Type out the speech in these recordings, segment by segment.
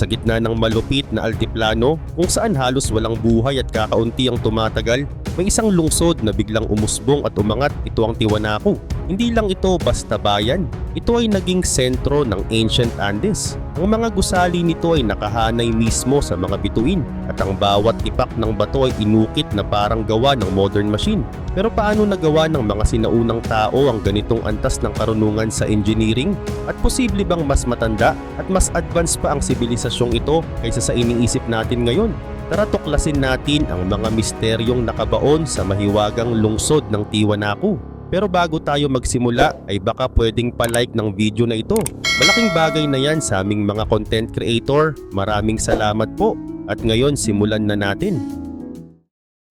sa gitna ng malupit na altiplano kung saan halos walang buhay at kakaunti ang tumatagal, may isang lungsod na biglang umusbong at umangat ito ang Tiwanaku. Hindi lang ito basta bayan, ito ay naging sentro ng ancient Andes. Ang mga gusali nito ay nakahanay mismo sa mga bituin at ang bawat tipak ng bato ay inukit na parang gawa ng modern machine. Pero paano nagawa ng mga sinaunang tao ang ganitong antas ng karunungan sa engineering? At posible bang mas matanda at mas advanced pa ang sibilisasyong ito kaysa sa iniisip natin ngayon? Tara tuklasin natin ang mga misteryong nakabaon sa mahiwagang lungsod ng Tiwanaku. Pero bago tayo magsimula ay baka pwedeng pa-like ng video na ito. Malaking bagay na yan sa aming mga content creator. Maraming salamat po. At ngayon simulan na natin.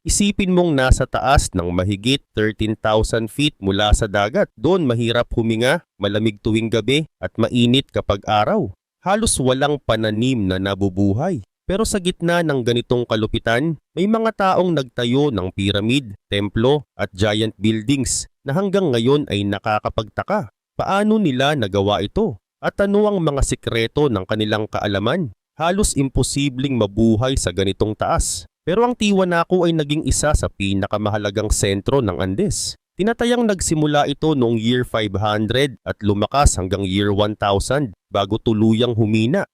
Isipin mong nasa taas ng mahigit 13,000 feet mula sa dagat. Doon mahirap huminga, malamig tuwing gabi at mainit kapag araw. Halos walang pananim na nabubuhay. Pero sa gitna ng ganitong kalupitan, may mga taong nagtayo ng piramid, templo at giant buildings na hanggang ngayon ay nakakapagtaka. Paano nila nagawa ito? At ano ang mga sikreto ng kanilang kaalaman? Halos imposibleng mabuhay sa ganitong taas. Pero ang Tiwanaku ay naging isa sa pinakamahalagang sentro ng Andes. Tinatayang nagsimula ito noong year 500 at lumakas hanggang year 1000 bago tuluyang humina.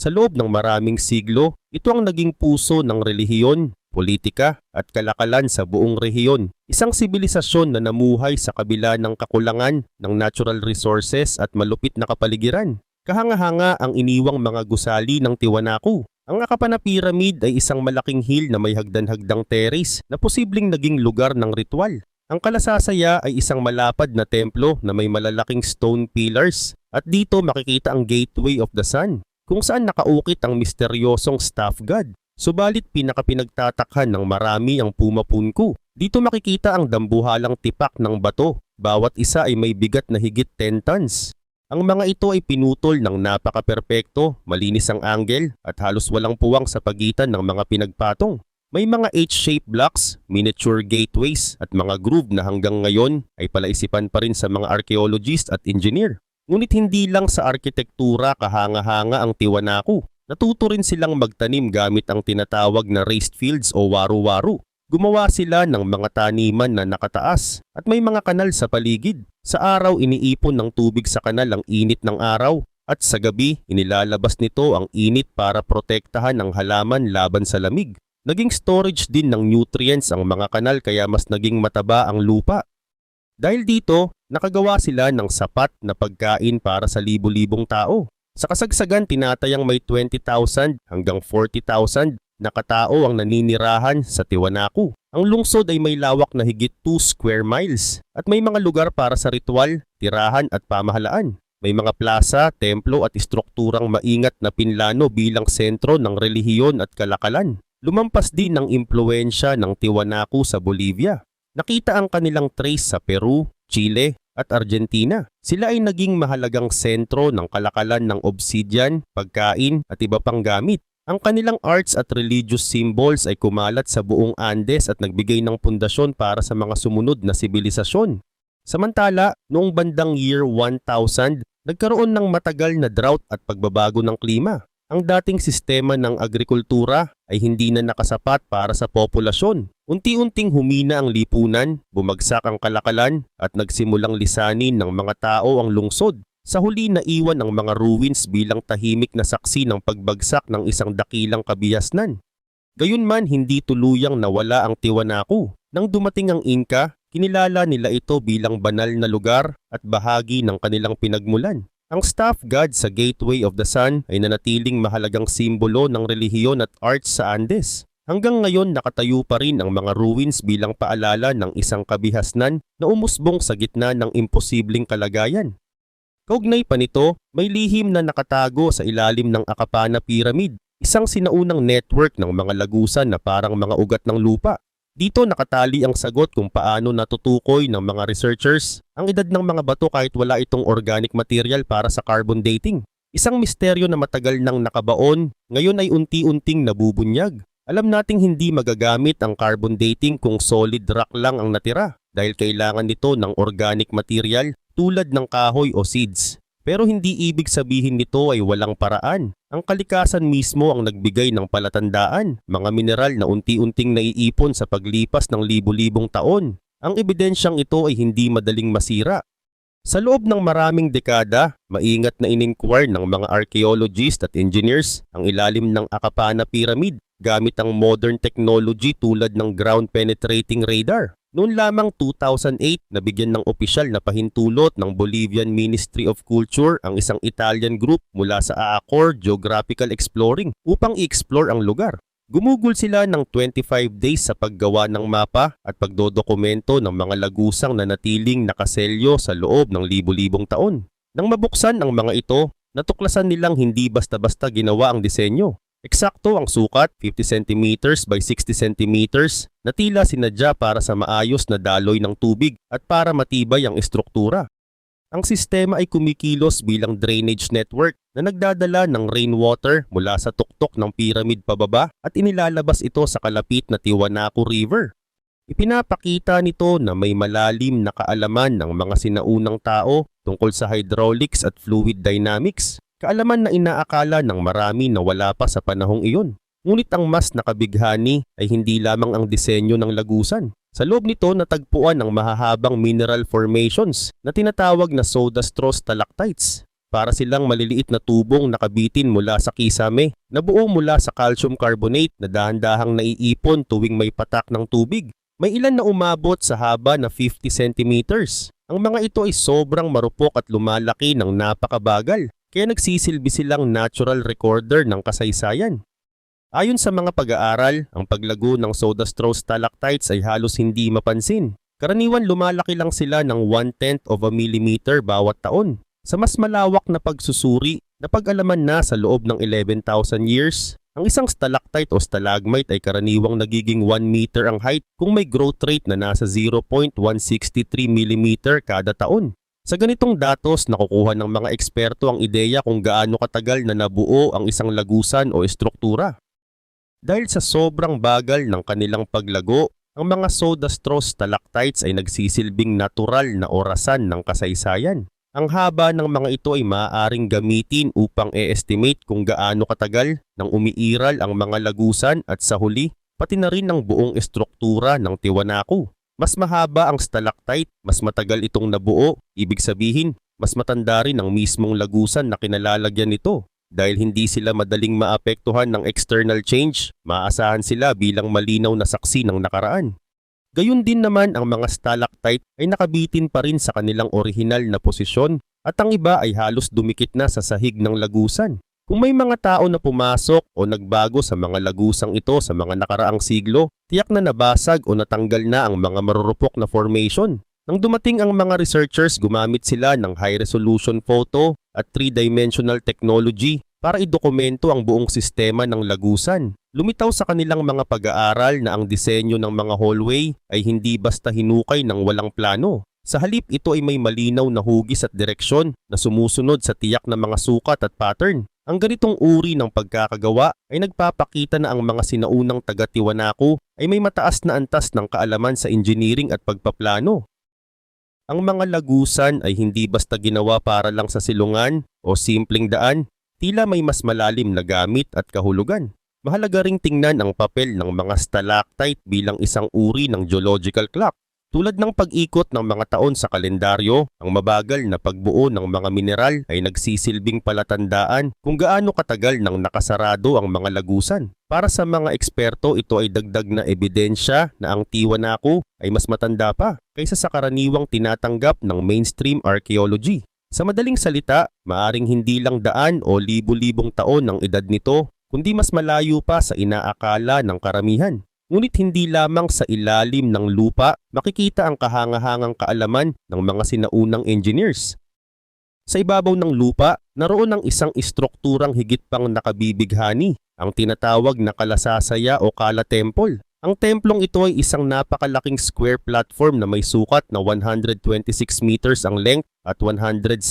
Sa loob ng maraming siglo, ito ang naging puso ng relihiyon, politika at kalakalan sa buong rehiyon. Isang sibilisasyon na namuhay sa kabila ng kakulangan ng natural resources at malupit na kapaligiran. Kahanga-hanga ang iniwang mga gusali ng Tiwanaku. Ang Akapana Pyramid ay isang malaking hill na may hagdan-hagdang terrace na posibleng naging lugar ng ritual. Ang kalasasaya ay isang malapad na templo na may malalaking stone pillars at dito makikita ang Gateway of the Sun kung saan nakaukit ang misteryosong staff god. Subalit pinakapinagtatakhan ng marami ang pumapunku. Dito makikita ang dambuhalang tipak ng bato. Bawat isa ay may bigat na higit 10 tons. Ang mga ito ay pinutol ng napaka-perpekto, malinis ang angle at halos walang puwang sa pagitan ng mga pinagpatong. May mga H-shaped blocks, miniature gateways at mga groove na hanggang ngayon ay palaisipan pa rin sa mga archaeologist at engineer. Ngunit hindi lang sa arkitektura kahanga-hanga ang Tiwanaku. Natuto rin silang magtanim gamit ang tinatawag na raised fields o waru-waru. Gumawa sila ng mga taniman na nakataas at may mga kanal sa paligid. Sa araw iniipon ng tubig sa kanal ang init ng araw at sa gabi inilalabas nito ang init para protektahan ang halaman laban sa lamig. Naging storage din ng nutrients ang mga kanal kaya mas naging mataba ang lupa. Dahil dito, nakagawa sila ng sapat na pagkain para sa libu-libong tao. Sa kasagsagan tinatayang may 20,000 hanggang 40,000 na katao ang naninirahan sa Tiwanaku. Ang lungsod ay may lawak na higit 2 square miles at may mga lugar para sa ritual, tirahan at pamahalaan. May mga plaza, templo at istrukturang maingat na pinlano bilang sentro ng relihiyon at kalakalan. Lumampas din ang impluensya ng Tiwanaku sa Bolivia. Nakita ang kanilang trace sa Peru, Chile at Argentina. Sila ay naging mahalagang sentro ng kalakalan ng obsidian, pagkain at iba pang gamit. Ang kanilang arts at religious symbols ay kumalat sa buong Andes at nagbigay ng pundasyon para sa mga sumunod na sibilisasyon. Samantala, noong bandang year 1000, nagkaroon ng matagal na drought at pagbabago ng klima. Ang dating sistema ng agrikultura ay hindi na nakasapat para sa populasyon. Unti-unting humina ang lipunan, bumagsak ang kalakalan at nagsimulang lisanin ng mga tao ang lungsod. Sa huli naiwan ang mga ruins bilang tahimik na saksi ng pagbagsak ng isang dakilang kabihasnan. Gayunman hindi tuluyang nawala ang Tiwanaku. Nang dumating ang Inca, kinilala nila ito bilang banal na lugar at bahagi ng kanilang pinagmulan. Ang staff god sa Gateway of the Sun ay nanatiling mahalagang simbolo ng relihiyon at arts sa Andes. Hanggang ngayon nakatayo pa rin ang mga ruins bilang paalala ng isang kabihasnan na umusbong sa gitna ng imposibleng kalagayan. Kaugnay pa nito, may lihim na nakatago sa ilalim ng Akapana Pyramid, isang sinaunang network ng mga lagusan na parang mga ugat ng lupa. Dito nakatali ang sagot kung paano natutukoy ng mga researchers ang edad ng mga bato kahit wala itong organic material para sa carbon dating. Isang misteryo na matagal nang nakabaon, ngayon ay unti-unting nabubunyag. Alam nating hindi magagamit ang carbon dating kung solid rock lang ang natira dahil kailangan nito ng organic material tulad ng kahoy o seeds. Pero hindi ibig sabihin nito ay walang paraan. Ang kalikasan mismo ang nagbigay ng palatandaan, mga mineral na unti-unting naiipon sa paglipas ng libu-libong taon. Ang ebidensyang ito ay hindi madaling masira. Sa loob ng maraming dekada, maingat na ininquire ng mga archaeologists at engineers ang ilalim ng Akapana Pyramid gamit ang modern technology tulad ng ground penetrating radar. Noon lamang 2008, nabigyan ng opisyal na pahintulot ng Bolivian Ministry of Culture ang isang Italian group mula sa Aacor Geographical Exploring upang i-explore ang lugar. Gumugol sila ng 25 days sa paggawa ng mapa at pagdodokumento ng mga lagusang na natiling nakaselyo sa loob ng libu-libong taon. Nang mabuksan ang mga ito, natuklasan nilang hindi basta-basta ginawa ang disenyo. Eksakto ang sukat, 50 cm by 60 cm, na tila sinadya para sa maayos na daloy ng tubig at para matibay ang estruktura. Ang sistema ay kumikilos bilang drainage network na nagdadala ng rainwater mula sa tuktok ng pyramid pababa at inilalabas ito sa kalapit na Tiwanaku River. Ipinapakita nito na may malalim na kaalaman ng mga sinaunang tao tungkol sa hydraulics at fluid dynamics, kaalaman na inaakala ng marami na wala pa sa panahong iyon. Ngunit ang mas nakabighani ay hindi lamang ang disenyo ng lagusan. Sa loob nito natagpuan ang mahahabang mineral formations na tinatawag na soda straw stalactites. Para silang maliliit na tubong nakabitin mula sa kisame na buo mula sa calcium carbonate na dahan-dahang naiipon tuwing may patak ng tubig. May ilan na umabot sa haba na 50 centimeters. Ang mga ito ay sobrang marupok at lumalaki ng napakabagal kaya nagsisilbi silang natural recorder ng kasaysayan. Ayon sa mga pag-aaral, ang paglago ng soda straw stalactites ay halos hindi mapansin. Karaniwan lumalaki lang sila ng 1/10 of a millimeter bawat taon. Sa mas malawak na pagsusuri, napag-alaman na sa loob ng 11,000 years, ang isang stalactite o stalagmite ay karaniwang nagiging 1 meter ang height kung may growth rate na nasa 0.163 millimeter kada taon. Sa ganitong datos, nakukuha ng mga eksperto ang ideya kung gaano katagal na nabuo ang isang lagusan o estruktura. Dahil sa sobrang bagal ng kanilang paglago, ang mga soda straw stalactites ay nagsisilbing natural na orasan ng kasaysayan. Ang haba ng mga ito ay maaaring gamitin upang e-estimate kung gaano katagal nang umiiral ang mga lagusan at sa huli, pati na rin ang buong estruktura ng Tiwanaku. Mas mahaba ang stalactite, mas matagal itong nabuo, ibig sabihin, mas matanda rin ang mismong lagusan na kinalalagyan nito. Dahil hindi sila madaling maapektuhan ng external change, maasahan sila bilang malinaw na saksi ng nakaraan. Gayun din naman ang mga stalactite ay nakabitin pa rin sa kanilang orihinal na posisyon at ang iba ay halos dumikit na sa sahig ng lagusan. Kung may mga tao na pumasok o nagbago sa mga lagusang ito sa mga nakaraang siglo, tiyak na nabasag o natanggal na ang mga marurupok na formation. Nang dumating ang mga researchers, gumamit sila ng high-resolution photo at three-dimensional technology para idokumento ang buong sistema ng lagusan. Lumitaw sa kanilang mga pag-aaral na ang disenyo ng mga hallway ay hindi basta hinukay ng walang plano. Sa halip ito ay may malinaw na hugis at direksyon na sumusunod sa tiyak na mga sukat at pattern. Ang ganitong uri ng pagkakagawa ay nagpapakita na ang mga sinaunang taga-Tiwanaku ay may mataas na antas ng kaalaman sa engineering at pagpaplano. Ang mga lagusan ay hindi basta ginawa para lang sa silungan o simpleng daan, tila may mas malalim na gamit at kahulugan. Mahalaga ring tingnan ang papel ng mga stalactite bilang isang uri ng geological clock. Tulad ng pag-ikot ng mga taon sa kalendaryo, ang mabagal na pagbuo ng mga mineral ay nagsisilbing palatandaan kung gaano katagal nang nakasarado ang mga lagusan. Para sa mga eksperto, ito ay dagdag na ebidensya na ang Tiwanaku ay mas matanda pa kaysa sa karaniwang tinatanggap ng mainstream archaeology. Sa madaling salita, maaring hindi lang daan o libu-libong taon ang edad nito, kundi mas malayo pa sa inaakala ng karamihan. Ngunit hindi lamang sa ilalim ng lupa makikita ang kahangahangang kaalaman ng mga sinaunang engineers. Sa ibabaw ng lupa, naroon ang isang istrukturang higit pang nakabibighani, ang tinatawag na kalasasaya o kala temple. Ang templong ito ay isang napakalaking square platform na may sukat na 126 meters ang length at 117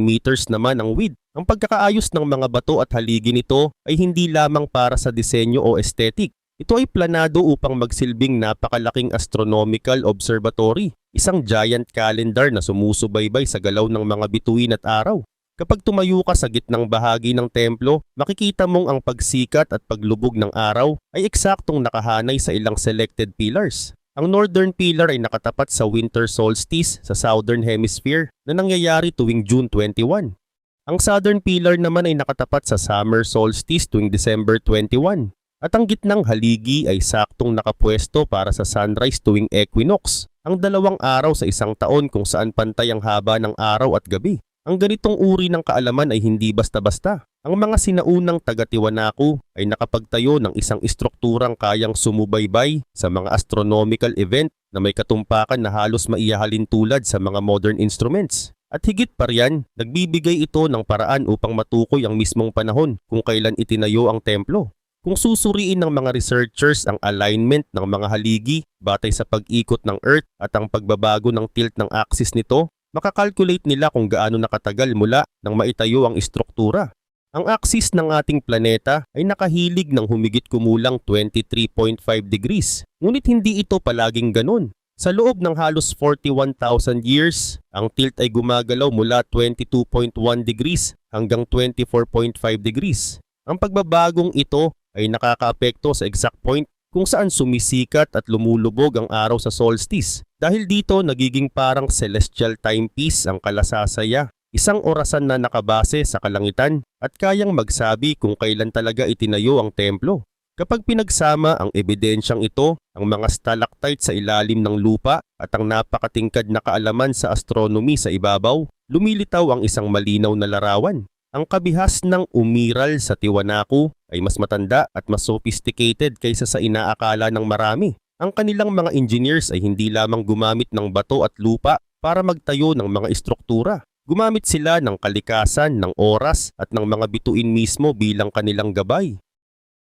meters naman ang width. Ang pagkakaayos ng mga bato at haligi nito ay hindi lamang para sa disenyo o aesthetic, ito ay planado upang magsilbing napakalaking astronomical observatory, isang giant calendar na sumusubaybay sa galaw ng mga bituin at araw. Kapag tumayo ka sa gitnang bahagi ng templo, makikita mong ang pagsikat at paglubog ng araw ay eksaktong nakahanay sa ilang selected pillars. Ang northern pillar ay nakatapat sa winter solstice sa southern hemisphere na nangyayari tuwing June 21. Ang southern pillar naman ay nakatapat sa summer solstice tuwing December 21. At ang gitnang haligi ay saktong nakapwesto para sa sunrise tuwing equinox, ang dalawang araw sa isang taon kung saan pantay ang haba ng araw at gabi. Ang ganitong uri ng kaalaman ay hindi basta-basta. Ang mga sinaunang taga-Tiwanaku ay nakapagtayo ng isang istrukturang kayang sumubaybay sa mga astronomical event na may katumpakan na halos maiyahalin tulad sa mga modern instruments. At higit pa riyan, nagbibigay ito ng paraan upang matukoy ang mismong panahon kung kailan itinayo ang templo. Kung susuriin ng mga researchers ang alignment ng mga haligi batay sa pag-ikot ng Earth at ang pagbabago ng tilt ng axis nito, makakalculate nila kung gaano nakatagal mula nang maitayo ang istruktura. Ang axis ng ating planeta ay nakahilig ng humigit kumulang 23.5 degrees, ngunit hindi ito palaging ganun. Sa loob ng halos 41,000 years, ang tilt ay gumagalaw mula 22.1 degrees hanggang 24.5 degrees. Ang pagbabagong ito ay nakakaapekto sa exact point kung saan sumisikat at lumulubog ang araw sa solstice. Dahil dito nagiging parang celestial timepiece ang kalasasaya, isang orasan na nakabase sa kalangitan at kayang magsabi kung kailan talaga itinayo ang templo. Kapag pinagsama ang ebidensyang ito, ang mga stalactite sa ilalim ng lupa at ang napakatingkad na kaalaman sa astronomy sa ibabaw, lumilitaw ang isang malinaw na larawan. Ang kabihas ng umiral sa Tiwanaku ay mas matanda at mas sophisticated kaysa sa inaakala ng marami. Ang kanilang mga engineers ay hindi lamang gumamit ng bato at lupa para magtayo ng mga istruktura. Gumamit sila ng kalikasan, ng oras at ng mga bituin mismo bilang kanilang gabay.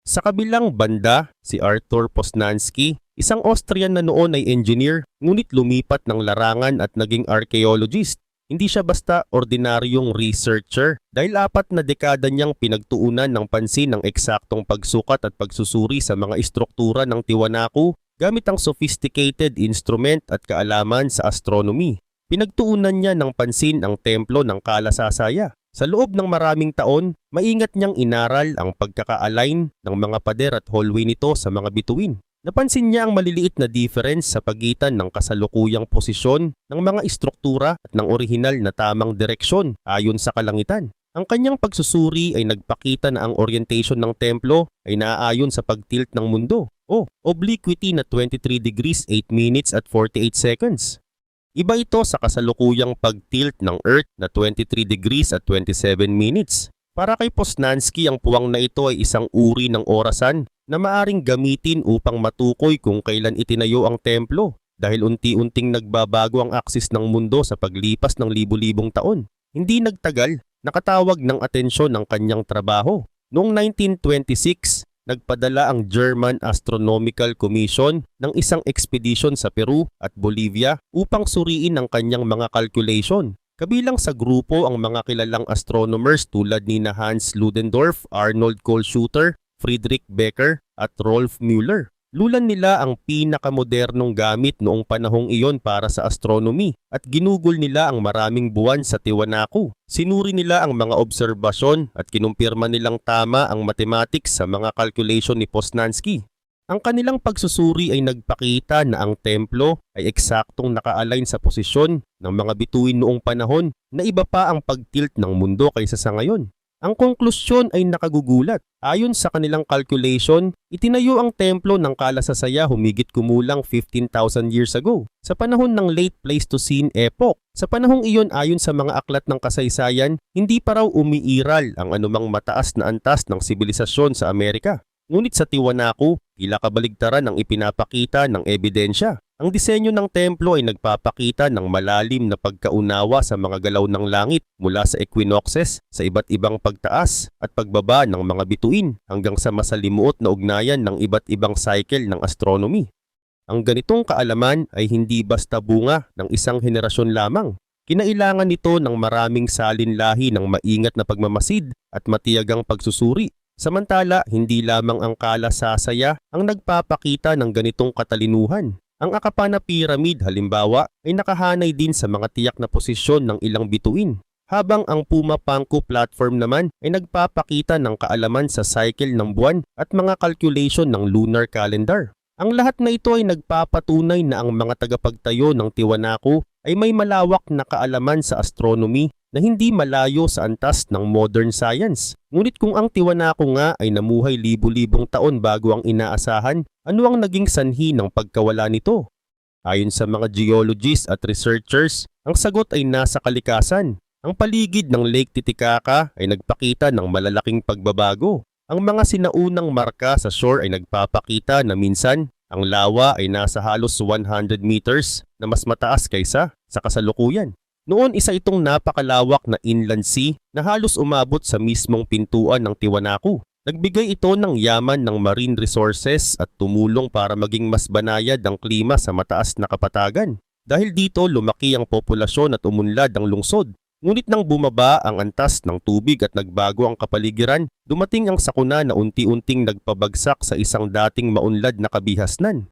Sa kabilang banda, si Arthur Posnansky, isang Austrian na noon ay engineer ngunit lumipat ng larangan at naging archaeologist. Hindi siya basta ordinaryong researcher dahil apat na dekada niyang pinagtuunan ng pansin ng eksaktong pagsukat at pagsusuri sa mga istruktura ng Tiwanaku gamit ang sophisticated instrument at kaalaman sa astronomy. Pinagtuunan niya ng pansin ang templo ng Kalasasaya. Sa loob ng maraming taon, maingat niyang inaral ang pagkaka-align ng mga pader at hallway nito sa mga bituin. Napansin niya ang maliliit na difference sa pagitan ng kasalukuyang posisyon ng mga istruktura at ng orihinal na tamang direksyon ayon sa kalangitan. Ang kanyang pagsusuri ay nagpakita na ang orientation ng templo ay naaayon sa pagtilt ng mundo o obliquity na 23 degrees 8 minutes at 48 seconds. Iba ito sa kasalukuyang pagtilt ng Earth na 23 degrees at 27 minutes. Para kay Posnansky ang puwang na ito ay isang uri ng orasan na maaring gamitin upang matukoy kung kailan itinayo ang templo dahil unti-unting nagbabago ang aksis ng mundo sa paglipas ng libu-libong taon. Hindi nagtagal, nakatawag ng atensyon ng kanyang trabaho. Noong 1926, nagpadala ang German Astronomical Commission ng isang expedition sa Peru at Bolivia upang suriin ang kanyang mga calculation. Kabilang sa grupo ang mga kilalang astronomers tulad ni Hans Ludendorff, Arnold Kohlschutter, Friedrich Becker at Rolf Müller. Lulan nila ang pinakamodernong gamit noong panahong iyon para sa astronomy at ginugol nila ang maraming buwan sa Tiwanaku. Sinuri nila ang mga obserbasyon at kinumpirma nilang tama ang mathematics sa mga calculation ni Posnansky. Ang kanilang pagsusuri ay nagpakita na ang templo ay eksaktong naka-align sa posisyon ng mga bituin noong panahon na iba pa ang pagtilt ng mundo kaysa sa ngayon. Ang konklusyon ay nakagugulat. Ayon sa kanilang calculation, itinayo ang templo ng Kalasasaya humigit kumulang 15,000 years ago, sa panahon ng late Pleistocene epoch. Sa panahong iyon ayon sa mga aklat ng kasaysayan, hindi pa raw umiiral ang anumang mataas na antas ng sibilisasyon sa Amerika. Ngunit sa Tiwanaku, tila kabaligtaran ang ipinapakita ng ebidensya. Ang disenyo ng templo ay nagpapakita ng malalim na pagkaunawa sa mga galaw ng langit mula sa equinoxes sa iba't ibang pagtaas at pagbaba ng mga bituin hanggang sa masalimuot na ugnayan ng iba't ibang cycle ng astronomy. Ang ganitong kaalaman ay hindi basta bunga ng isang henerasyon lamang. Kinailangan nito ng maraming salinlahi ng maingat na pagmamasid at matiyagang pagsusuri Samantala, hindi lamang ang kalasasaya ang nagpapakita ng ganitong katalinuhan. Ang Akapana Pyramid halimbawa ay nakahanay din sa mga tiyak na posisyon ng ilang bituin. habang ang Puma Pangko platform naman ay nagpapakita ng kaalaman sa cycle ng buwan at mga calculation ng lunar calendar. Ang lahat na ito ay nagpapatunay na ang mga tagapagtayo ng Tiwanaku ay may malawak na kaalaman sa astronomy na hindi malayo sa antas ng modern science. Ngunit kung ang Tiwanaku nga ay namuhay libu-libong taon bago ang inaasahan, ano ang naging sanhi ng pagkawala nito? Ayon sa mga geologists at researchers, ang sagot ay nasa kalikasan. Ang paligid ng Lake Titicaca ay nagpakita ng malalaking pagbabago. Ang mga sinaunang marka sa shore ay nagpapakita na minsan ang lawa ay nasa halos 100 meters na mas mataas kaysa sa kasalukuyan. Noon isa itong napakalawak na inland sea na halos umabot sa mismong pintuan ng Tiwanaku. Nagbigay ito ng yaman ng marine resources at tumulong para maging mas banayad ang klima sa mataas na kapatagan. Dahil dito lumaki ang populasyon at umunlad ang lungsod. Ngunit nang bumaba ang antas ng tubig at nagbago ang kapaligiran, dumating ang sakuna na unti-unting nagpabagsak sa isang dating maunlad na kabihasnan.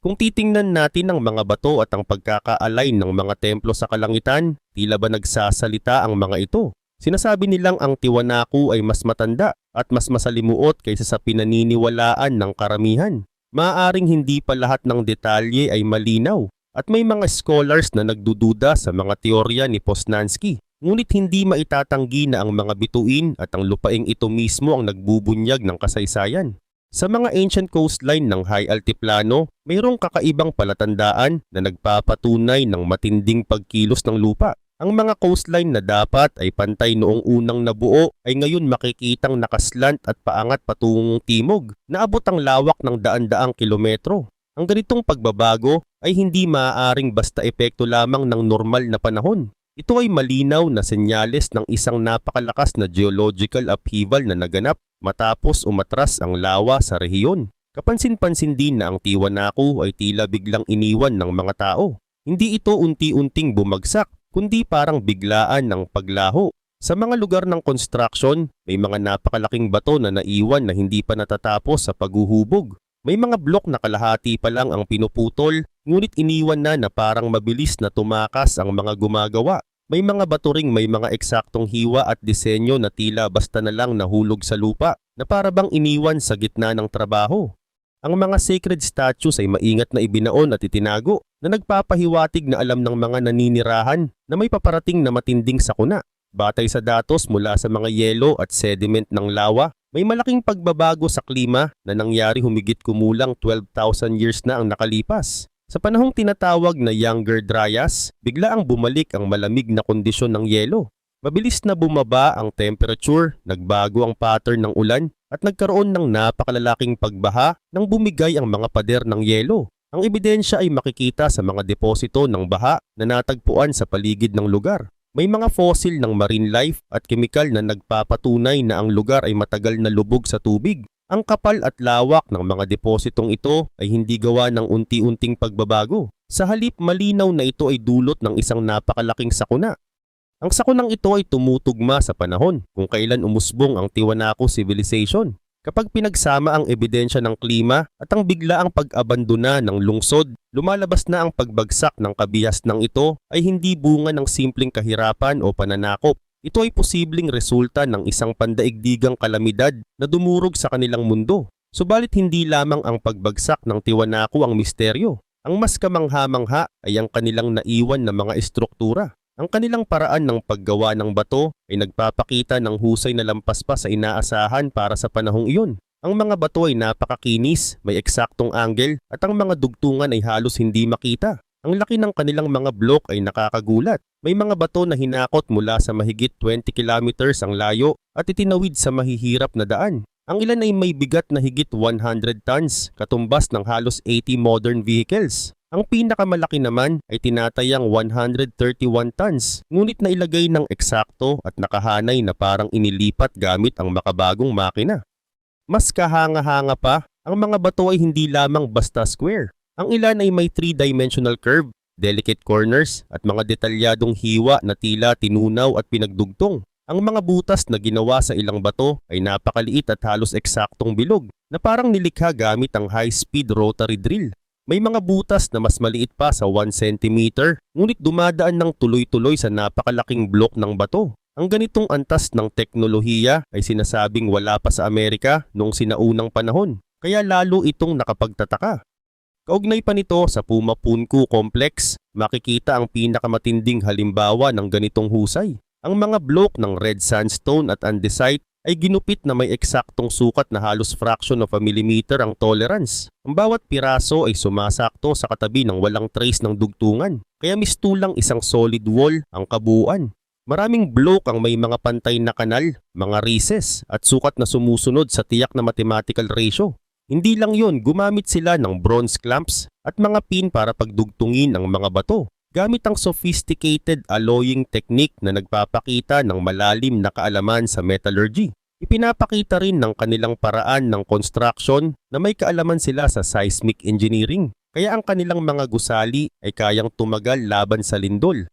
Kung titingnan natin ang mga bato at ang pagkaka-align ng mga templo sa kalangitan, tila ba nagsasalita ang mga ito? Sinasabi nilang ang Tiwanaku ay mas matanda at mas masalimuot kaysa sa pinaniniwalaan ng karamihan. Maaring hindi pa lahat ng detalye ay malinaw at may mga scholars na nagdududa sa mga teorya ni Posnansky. Ngunit hindi maitatanggi na ang mga bituin at ang lupaing ito mismo ang nagbubunyag ng kasaysayan. Sa mga ancient coastline ng high altiplano, mayroong kakaibang palatandaan na nagpapatunay ng matinding pagkilos ng lupa. Ang mga coastline na dapat ay pantay noong unang nabuo ay ngayon makikitang nakaslant at paangat patungong timog na abot ang lawak ng daan-daang kilometro. Ang ganitong pagbabago ay hindi maaaring basta epekto lamang ng normal na panahon. Ito ay malinaw na senyales ng isang napakalakas na geological upheaval na naganap matapos umatras ang lawa sa rehiyon. Kapansin-pansin din na ang Tiwanaku ay tila biglang iniwan ng mga tao. Hindi ito unti-unting bumagsak, kundi parang biglaan ng paglaho. Sa mga lugar ng construction, may mga napakalaking bato na naiwan na hindi pa natatapos sa paghuhubog. May mga blok na kalahati pa lang ang pinuputol, ngunit iniwan na na parang mabilis na tumakas ang mga gumagawa. May mga bato ring may mga eksaktong hiwa at disenyo na tila basta na lang nahulog sa lupa, na para bang iniwan sa gitna ng trabaho. Ang mga sacred statues ay maingat na ibinaon at itinago na nagpapahiwatig na alam ng mga naninirahan na may paparating na matinding sakuna. Batay sa datos mula sa mga yelo at sediment ng lawa, may malaking pagbabago sa klima na nangyari humigit kumulang 12,000 years na ang nakalipas. Sa panahong tinatawag na Younger Dryas, bigla ang bumalik ang malamig na kondisyon ng yelo. Mabilis na bumaba ang temperature, nagbago ang pattern ng ulan, at nagkaroon ng napakalalaking pagbaha nang bumigay ang mga pader ng yelo. Ang ebidensya ay makikita sa mga deposito ng baha na natagpuan sa paligid ng lugar. May mga fossil ng marine life at kemikal na nagpapatunay na ang lugar ay matagal na lubog sa tubig. Ang kapal at lawak ng mga depositong ito ay hindi gawa ng unti-unting pagbabago. Sa halip malinaw na ito ay dulot ng isang napakalaking sakuna. Ang sakunang ito ay tumutugma sa panahon kung kailan umusbong ang Tiwanaku Civilization. Kapag pinagsama ang ebidensya ng klima at ang biglaang pag-abandona ng lungsod, lumalabas na ang pagbagsak ng kabihas ng ito ay hindi bunga ng simpleng kahirapan o pananakop. Ito ay posibleng resulta ng isang pandaigdigang kalamidad na dumurog sa kanilang mundo. Subalit hindi lamang ang pagbagsak ng Tiwanaku ang misteryo. Ang mas kamangha-mangha ay ang kanilang naiwan na mga estruktura. Ang kanilang paraan ng paggawa ng bato ay nagpapakita ng husay na lampas pa sa inaasahan para sa panahong iyon. Ang mga bato ay napakakinis, may eksaktong angle at ang mga dugtungan ay halos hindi makita. Ang laki ng kanilang mga blok ay nakakagulat. May mga bato na hinakot mula sa mahigit 20 kilometers ang layo at itinawid sa mahihirap na daan. Ang ilan ay may bigat na higit 100 tons, katumbas ng halos 80 modern vehicles. Ang pinakamalaki naman ay tinatayang 131 tons, ngunit nailagay ng eksakto at nakahanay na parang inilipat gamit ang makabagong makina. Mas kahanga-hanga pa, ang mga bato ay hindi lamang basta square. Ang ilan ay may 3-dimensional curve, delicate corners at mga detalyadong hiwa na tila tinunaw at pinagdugtong. Ang mga butas na ginawa sa ilang bato ay napakaliit at halos eksaktong bilog na parang nilikha gamit ang high-speed rotary drill. May mga butas na mas maliit pa sa 1 cm, ngunit dumadaan ng tuloy-tuloy sa napakalaking blok ng bato. Ang ganitong antas ng teknolohiya ay sinasabing wala pa sa Amerika noong sinaunang panahon, kaya lalo itong nakapagtataka. Kaugnay pa nito sa Puma Punku Complex, makikita ang pinakamatinding halimbawa ng ganitong husay. Ang mga blok ng red sandstone at andesite ay ginupit na may eksaktong sukat na halos fraction of a millimeter ang tolerance. Ang bawat piraso ay sumasakto sa katabi ng walang trace ng dugtungan, kaya mistulang isang solid wall ang kabuuan. Maraming block ang may mga pantay na kanal, mga recess at sukat na sumusunod sa tiyak na mathematical ratio. Hindi lang yon, gumamit sila ng bronze clamps at mga pin para pagdugtungin ang mga bato gamit ang sophisticated alloying technique na nagpapakita ng malalim na kaalaman sa metallurgy. Ipinapakita rin ng kanilang paraan ng construction na may kaalaman sila sa seismic engineering, kaya ang kanilang mga gusali ay kayang tumagal laban sa lindol.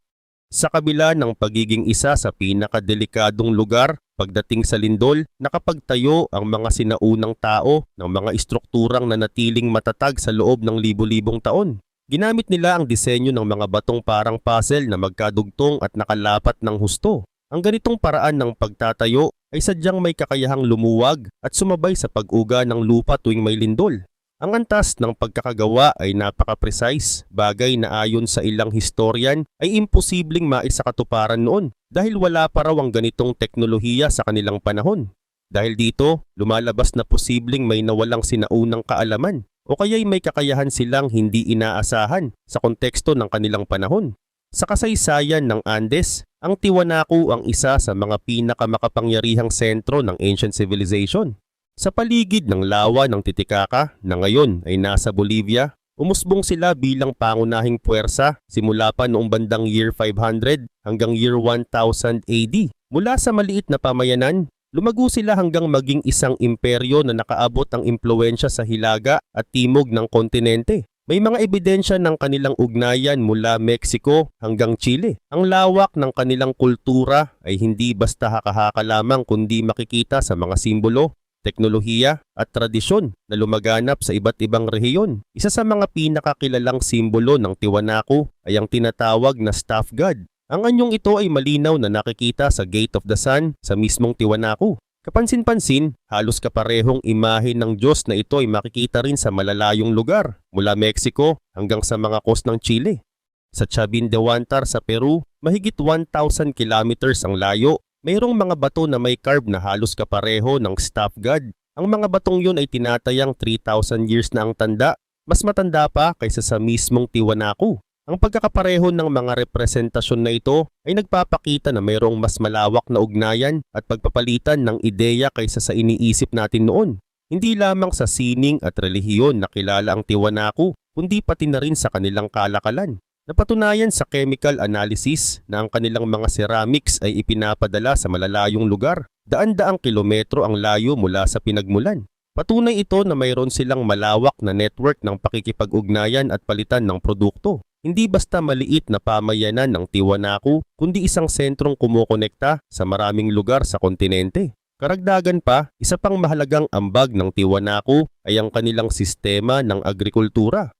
Sa kabila ng pagiging isa sa pinakadelikadong lugar pagdating sa lindol, nakapagtayo ang mga sinaunang tao ng mga istrukturang nanatiling matatag sa loob ng libo-libong taon. Ginamit nila ang disenyo ng mga batong parang puzzle na magkadugtong at nakalapat ng husto. Ang ganitong paraan ng pagtatayo ay sadyang may kakayahang lumuwag at sumabay sa pag-uga ng lupa tuwing may lindol. Ang antas ng pagkakagawa ay napaka-precise, bagay na ayon sa ilang historian ay imposibleng maisakatuparan noon dahil wala pa raw ang ganitong teknolohiya sa kanilang panahon. Dahil dito, lumalabas na posibleng may nawalang sinaunang kaalaman o kaya'y may kakayahan silang hindi inaasahan sa konteksto ng kanilang panahon. Sa kasaysayan ng Andes, ang Tiwanaku ang isa sa mga pinakamakapangyarihang sentro ng ancient civilization. Sa paligid ng lawa ng Titicaca na ngayon ay nasa Bolivia, umusbong sila bilang pangunahing puwersa simula pa noong bandang year 500 hanggang year 1000 AD. Mula sa maliit na pamayanan, Lumago sila hanggang maging isang imperyo na nakaabot ang impluensya sa hilaga at timog ng kontinente. May mga ebidensya ng kanilang ugnayan mula Mexico hanggang Chile. Ang lawak ng kanilang kultura ay hindi basta haka-haka lamang kundi makikita sa mga simbolo, teknolohiya at tradisyon na lumaganap sa iba't ibang rehiyon. Isa sa mga pinakakilalang simbolo ng Tiwanaku ay ang tinatawag na staff god ang anyong ito ay malinaw na nakikita sa Gate of the Sun sa mismong Tiwanaku. Kapansin-pansin, halos kaparehong imahe ng Diyos na ito ay makikita rin sa malalayong lugar mula Mexico hanggang sa mga coast ng Chile. Sa Chabindehuantar sa Peru, mahigit 1,000 kilometers ang layo. Mayroong mga bato na may carve na halos kapareho ng staff god. Ang mga batong yun ay tinatayang 3,000 years na ang tanda, mas matanda pa kaysa sa mismong Tiwanaku. Ang pagkakapareho ng mga representasyon na ito ay nagpapakita na mayroong mas malawak na ugnayan at pagpapalitan ng ideya kaysa sa iniisip natin noon. Hindi lamang sa sining at relihiyon na kilala ang Tiwanaku, kundi pati na rin sa kanilang kalakalan. Napatunayan sa chemical analysis na ang kanilang mga ceramics ay ipinapadala sa malalayong lugar. Daan-daang kilometro ang layo mula sa pinagmulan. Patunay ito na mayroon silang malawak na network ng pakikipag-ugnayan at palitan ng produkto. Hindi basta maliit na pamayanan ng Tiwanaku, kundi isang sentrong kumukonekta sa maraming lugar sa kontinente. Karagdagan pa, isa pang mahalagang ambag ng Tiwanaku ay ang kanilang sistema ng agrikultura.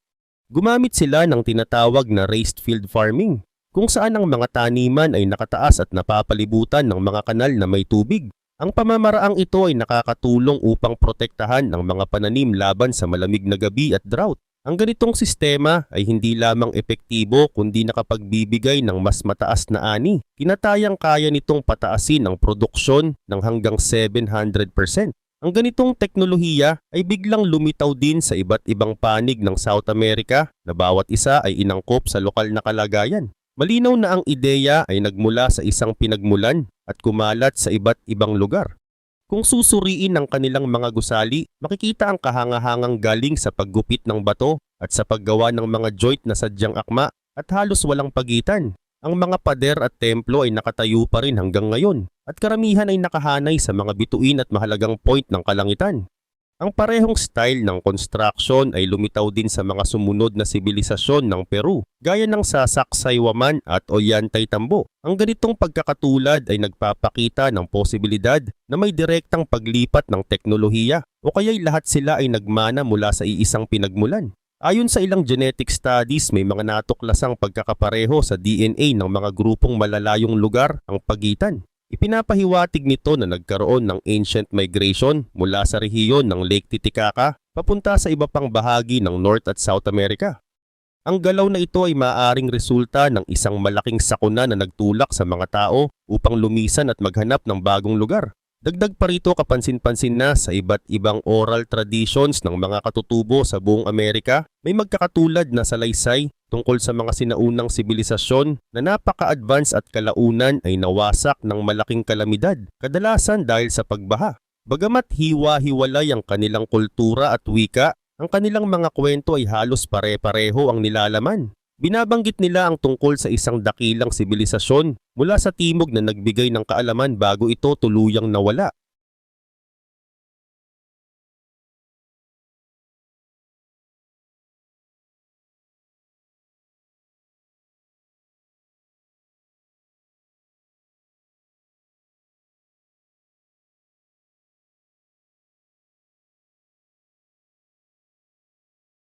Gumamit sila ng tinatawag na raised field farming, kung saan ang mga taniman ay nakataas at napapalibutan ng mga kanal na may tubig. Ang pamamaraang ito ay nakakatulong upang protektahan ang mga pananim laban sa malamig na gabi at drought. Ang ganitong sistema ay hindi lamang epektibo kundi nakapagbibigay ng mas mataas na ani. Tinatayang kaya nitong pataasin ang produksyon ng hanggang 700%. Ang ganitong teknolohiya ay biglang lumitaw din sa iba't ibang panig ng South America na bawat isa ay inangkop sa lokal na kalagayan. Malinaw na ang ideya ay nagmula sa isang pinagmulan at kumalat sa iba't ibang lugar. Kung susuriin ang kanilang mga gusali, makikita ang kahangahangang galing sa paggupit ng bato at sa paggawa ng mga joint na sadyang akma at halos walang pagitan. Ang mga pader at templo ay nakatayo pa rin hanggang ngayon at karamihan ay nakahanay sa mga bituin at mahalagang point ng kalangitan. Ang parehong style ng construction ay lumitaw din sa mga sumunod na sibilisasyon ng Peru, gaya ng Sasak Saywaman at Ollantay Tambo. Ang ganitong pagkakatulad ay nagpapakita ng posibilidad na may direktang paglipat ng teknolohiya o kaya'y lahat sila ay nagmana mula sa iisang pinagmulan. Ayon sa ilang genetic studies, may mga natuklasang pagkakapareho sa DNA ng mga grupong malalayong lugar ang pagitan. Ipinapahiwatig nito na nagkaroon ng ancient migration mula sa rehiyon ng Lake Titicaca papunta sa iba pang bahagi ng North at South America. Ang galaw na ito ay maaaring resulta ng isang malaking sakuna na nagtulak sa mga tao upang lumisan at maghanap ng bagong lugar. Dagdag pa rito kapansin-pansin na sa iba't ibang oral traditions ng mga katutubo sa buong Amerika, may magkakatulad na salaysay tungkol sa mga sinaunang sibilisasyon na napaka-advance at kalaunan ay nawasak ng malaking kalamidad, kadalasan dahil sa pagbaha. Bagamat hiwa-hiwalay ang kanilang kultura at wika, ang kanilang mga kwento ay halos pare-pareho ang nilalaman. Binabanggit nila ang tungkol sa isang dakilang sibilisasyon mula sa timog na nagbigay ng kaalaman bago ito tuluyang nawala.